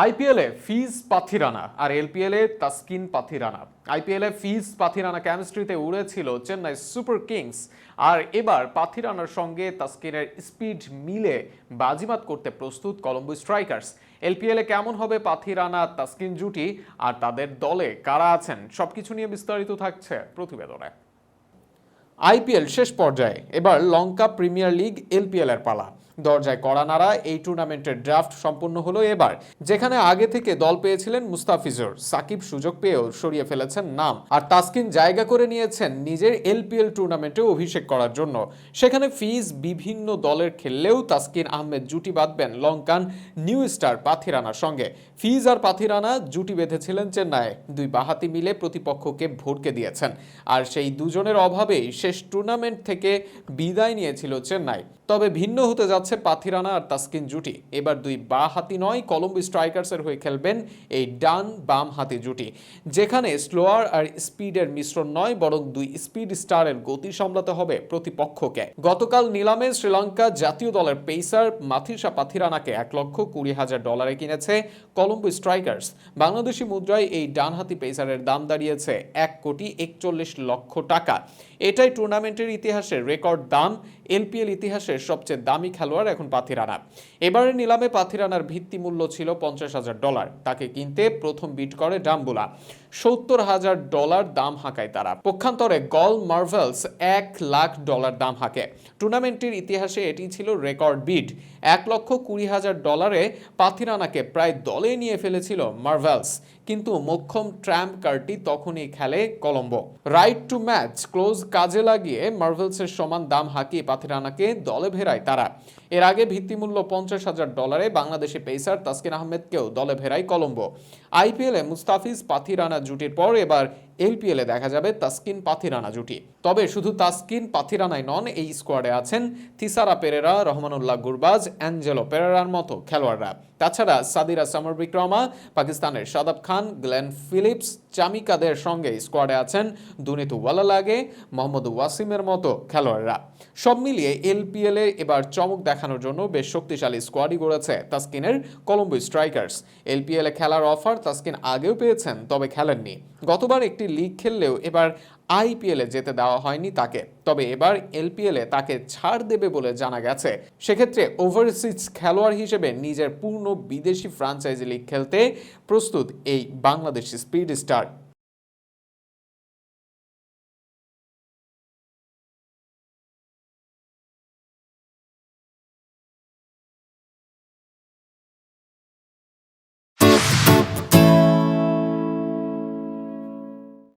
আইপিএলে ফিজ পাথিরানা আর এলপিএলে তাসকিন পাথিরানা আইপিএলে ফিজ পাথিরানা কেমিস্ট্রিতে উড়েছিল চেন্নাই সুপার কিংস আর এবার পাথিরানার সঙ্গে তাসকিনের স্পিড মিলে বাজিমাত করতে প্রস্তুত কলম্বো স্ট্রাইকার্স এলপিএলে কেমন হবে পাথিরানা তাসকিন জুটি আর তাদের দলে কারা আছেন সবকিছু নিয়ে বিস্তারিত থাকছে প্রতিবেদনে। আইপিএল শেষ পর্যায়ে, এবার লঙ্কা প্রিমিয়ার লিগ এলপিএল এর পালা। দরজায় কড়া নাড়া, এই টুর্নামেন্টের ড্রাফট সম্পূর্ণ হলো এবার, যেখানে আগে থেকে দল পেয়েছিলেন মুস্তাফিজুর, সাকিব সুযোগ পেয়েও সরিয়ে ফেলেছেন নাম, আর তাসকিন জায়গা করে নিয়েছেন নিজের এলপিএল টুর্নামেন্টে অভিষেক করার জন্য, সেখানে ফিজ বিভিন্ন দলের খেললেও তাসকিন আহমেদ জুটি বাঁধবেন লঙ্কান নিউ স্টার পাথিরানার সঙ্গে, ফিজ আর পাথিরানা জুটি বেঁধেছিলেন চেন্নাইয়ে, দুই বাহাতি মিলে প্রতিপক্ষকে ভরকে দিয়েছেন, আর সেই দুজনের অভাবেই শেষ টুর্নামেন্ট থেকে বিদায় নিয়েছিল চেন্নাই। তবে ভিন্ন হতে যাচ্ছে পাথিরানা আর তাসকিন জুটি। এবার দুই বা হাতি নয়, কলম্বো স্ট্রাইকার্সের হয়ে খেলবেন এই ডান বাম হাতি জুটি। যেখানে স্লোয়ার আর স্পিডের মিশ্রণ নয়, বরং দুই স্পিড স্টারের গতি সামলাতে হবে প্রতিপক্ষকে। গতকাল নিলামে শ্রীলঙ্কা জাতীয় দলের পেসার মাথিসা পাথিরানাকে এক লক্ষ কুড়ি হাজার ডলারে কিনেছে কলম্বো স্ট্রাইকার্স। বাংলাদেশি মুদ্রায় এই ডানহাতি পেসারের দাম দাঁড়িয়েছে এক কোটি একচল্লিশ লক্ষ টাকা। এটাই টুর্নামেন্টের ইতিহাসে রেকর্ড দাম। এলপিএল ইতিহাসের সবচেয়ে দামি খেলোয়াড় এখন পাথি রানা। এবারের নিলামে পাথিরানার ভিত্তি মূল্য ছিল পঞ্চাশ হাজার ডলার। তাকে কিনতে প্রথম বিট করে ডাম্বুলা। সত্তর হাজার ডলার দাম হাঁকায় তারা। পক্ষান্তরে গল মার্ভেলস এক লাখ ডলার দাম হাঁকে। টুর্নামেন্টটির ইতিহাসে এটি ছিল রেকর্ড বিড এক লক্ষ কুড়ি হাজার ডলারে পাথিরানাকে প্রায় দলে নিয়ে ফেলেছিল মার্ভেলস। কিন্তু মোক্ষম ট্র্যাম্প কার্ডটি তখনই খেলে Colombo. Right to match clause কাজে লাগিয়ে মার্ভেলসের সমান দাম হাঁকিয়ে পাথিরানাকে দলে ভেড়ায় তারা। এর আগে ভিত্তিমূল্য পঞ্চাশ হাজার ডলারে বাংলাদেশি পেসার তাসকিন আহমেদকেও দলে ভেড়ায় কলম্বো। আইপিএলে মুস্তাফিজ পাথিরানা জুটির পর এবার এলপিএলে দেখা যাবে তাসকিন পাথিরানা জুটি। তবে শুধু তাসকিন পাথিরানাই নন, এই স্কোয়াডে আছেন থিসারা পেরেরা, রহমানুল্লাহ গুরবাজ, অ্যাঞ্জেলো পেরেরার মতো খেলোয়াড়রা। তাছাড়া সাদিরা সামর বিক্রমা পাকিস্তানের সাদাব খান, গ্লেন ফিলিপস, চামিকাদের সঙ্গে স্কোয়াডে আছেন দুনিতু ওয়ালালাগে, মোহাম্মদ ওয়াসিমের মতো খেলোয়াড়রা। সব মিলিয়ে এলপিএল এবার চমক দেখানোর জন্য বেশ শক্তিশালী স্কোয়াডই গড়েছে তাসকিনের কলম্বো স্ট্রাইকার্স। এলপিএল খেলার অফার তাসকিন আগেও পেয়েছেন, তবে খেলেননি। গতবার একটি লিগ খেললেও এবার আইপিএলে যেতে দেওয়া হয়নি তাকে। তবে এবার এলপিএলে তাকে ছাড় দেবে বলে জানা গেছে। সেক্ষেত্রে ওভারসিজ খেলোয়াড় হিসেবে নিজের পূর্ণ বিদেশি ফ্রাঞ্চাইজি লিগ খেলতে প্রস্তুত এই বাংলাদেশি স্পিড স্টার